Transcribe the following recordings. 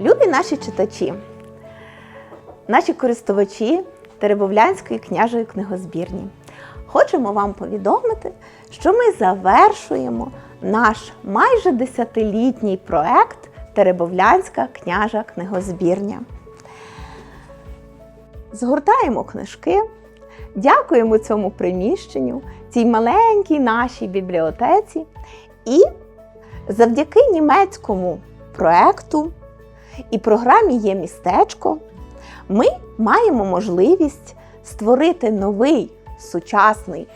Любі наші читачі, наші користувачі Теребовлянської княжої книгозбірні. Хочемо вам повідомити, що ми завершуємо наш майже десятилітній проект Теребовлянська княжа книгозбірня. Згортаємо книжки, дякуємо цьому приміщенню, цій маленькій нашій бібліотеці. І завдяки німецькому проекту і програмі Є містечко ми маємо можливість створити новий, сучасний,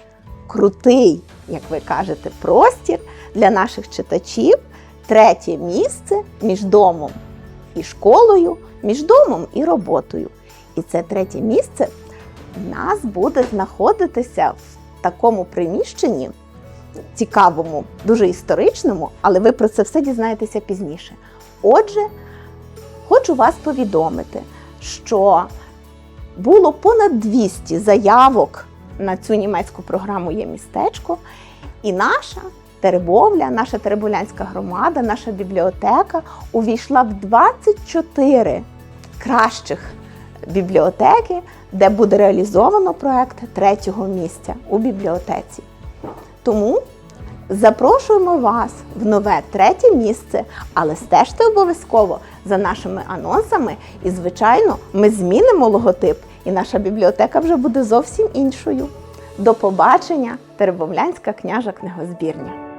крутий, як ви кажете, простір для наших читачів, третє місце між домом і школою, між домом і роботою. І це третє місце в нас буде знаходитися в такому приміщенні цікавому, дуже історичному, але ви про це все дізнаєтеся пізніше. Отже, хочу вас повідомити, що було понад 200 заявок на цю німецьку програму Є містечко, і наша Теребовля, наша Теребовлянська громада, наша бібліотека увійшла в 24 кращих бібліотеки, де буде реалізовано проект третього місця у бібліотеці. Тому запрошуємо вас в нове третє місце, але стежте обов'язково за нашими анонсами. І, звичайно, ми змінимо логотип, і наша бібліотека вже буде зовсім іншою. До побачення, Теребовлянська княжа книгозбірня.